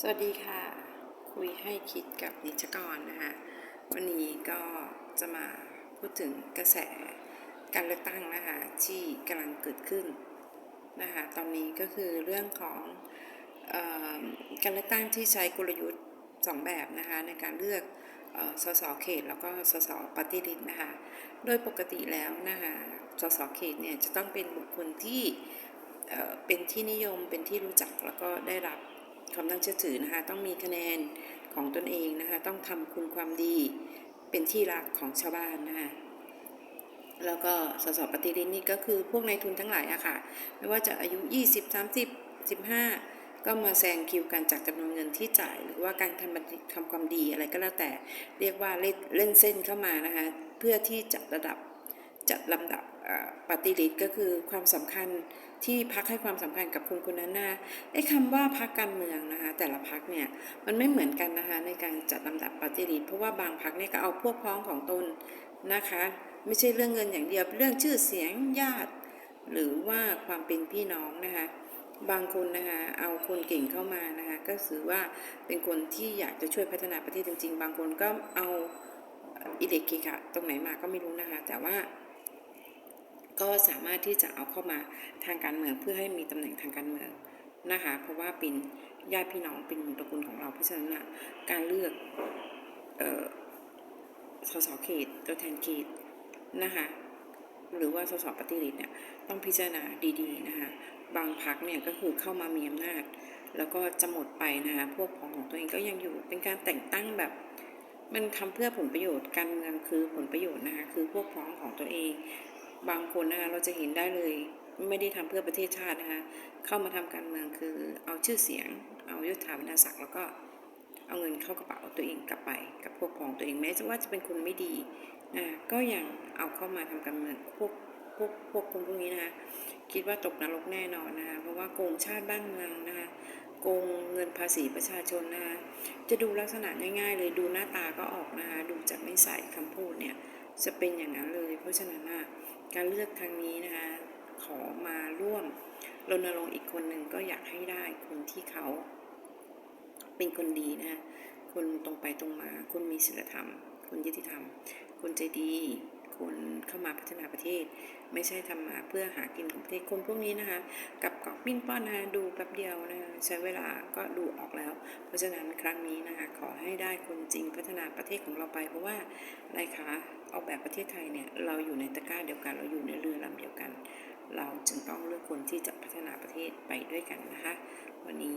สวัสดีค่ะ คุยให้คิดกับนิจกรนะคะวันนี้ก็จะมาพูดถึงกระแสการเลือกตั้งนะคะที่กำลังเกิดขึ้นนะคะตอนนี้ก็คือเรื่องของออการเลือกตั้งที่ใช้กลยุทธ์สองแบบนะคะในการเลือกสสเขตแล้วก็สสปฏิริษนะคะโดยปกติแล้วนะคะสสเขตเนี่ยจะต้องเป็นบุคคลที่เป็นที่นิยมเป็นที่รู้จักแล้วก็ได้รับ ความน่าเชื่อถือนะคะต้องมีคะแนนของตนเองนะคะต้องทำคุณความดีเป็นที่รักของชาวบ้านนะคะแล้วก็สสปฏิริษีนี่ก็คือพวกนายทุนทั้งหลายอะค่ะไม่ว่าจะอายุ 20 30 15 ก็มาแซงคิวกันจากจำนวนเงินที่จ่าย หรือว่าการทำทำความดีอะไรก็แล้วแต่ เรียกว่าเล่นเล่นเส้นเข้ามานะคะเพื่อที่จะระดับจัดลำดับ ปฏิริษีก็คือความสำคัญที่พักให้ความสำคัญกับคนคนนั้นนะไอ้คำว่าพักการเมืองนะคะ แต่ละพักเนี่ยมันไม่เหมือนกันนะคะในการจัดลำดับปฏิริษีเพราะว่าบางพักเนี่ยก็เอาพวกพ้องของตนนะคะ ไม่ใช่เรื่องเงินอย่างเดียวเรื่องชื่อเสียงญาติ หรือว่าความเป็นพี่น้องนะคะบางคนนะคะเอาคนเก่งเข้ามานะคะก็ถือว่าเป็นคนที่อยากจะช่วยพัฒนาประเทศจริง ๆ บางคนก็เอาอิเล็กกิกะตรงไหนมาก็ไม่รู้นะคะ แต่ว่า ก็สามารถที่จะเอาเข้ามาทางการเมืองเพื่อให้มีตำแหน่งทางการเมืองนะคะ เพราะว่าเป็นญาติพี่น้องเป็นตระกูลของเราเพราะฉะนั้นะการเลือกสสเขตตัวแทนเขตนะคะหรือว่าสสปฏิริษีเนี่ยต้องพิจารณาดีๆนะคะบางพักเนี่ยก็คือเข้ามามีอำนาจ แล้วก็จะหมดไปนะคะพวกของของตัวเองก็ยังอยู่เป็นการแต่งตั้งแบบ มันทำเพื่อผลประโยชน์การเมืองคือผลประโยชน์นะคะคือพวกพ้องของตัวเอง บางคนนะคะเราจะเห็นได้เลยไม่ได้ทำเพื่อประเทศชาตินะคะเข้ามาทำการเมืองคือเอาชื่อเสียง เอายศถาบรรดาศักดิ์แล้วก็เอาเงินเข้ากระเป๋าตัวเองกลับไปกับพวกพ้องตัวเองแม้จะว่าจะเป็นคนไม่ดีนะก็ยังเอาเข้ามาทำการเมืองพวกพวกพวกคนพวกนี้นะคะคิดว่าตกนรกแน่นอนนะคะเพราะว่าโกงชาติบ้านเมืองนะคะโกงเงินภาษีประชาชนนะคะจะดูลักษณะง่าย ๆ เลยดูหน้าตาก็ออกนะคะดูจากไม่ใส่คำพูดเนี่ยจะเป็นอย่างนั้นเลย เพราะฉะนั้นนะ การเลือกครั้งนี้นะคะขอมาร่วมรณรงค์อีกคนหนึ่งก็อยากให้ได้คนที่เขาเป็นคนดีนะคะคนตรงไปตรงมา คนมีศีลธรรม คนยุติธรรม คนใจดี คนเข้ามาพัฒนาประเทศ ไม่ใช่ทำมาเพื่อหากินของประเทศคนพวกนี้นะคะ กับกอกปิ้นป้อนนะะดูแป๊บเดียวนะะใช้เวลาก็ดูออกแล้ว เพราะฉะนั้นครั้งนี้นะคะขอให้ได้คนจริงพัฒ นาประเทศของเราไป เพราะว่าอะไรคะออกแบบประเทศไทยเนี่ยเราอยู่ในตะกร้าเดียวกัน เราอยู่ในเรือลำเดียวกัน เราจึงต้องเลือกคนที่จะพัฒนาประเทศไปด้วยกันนะคะ วันนี้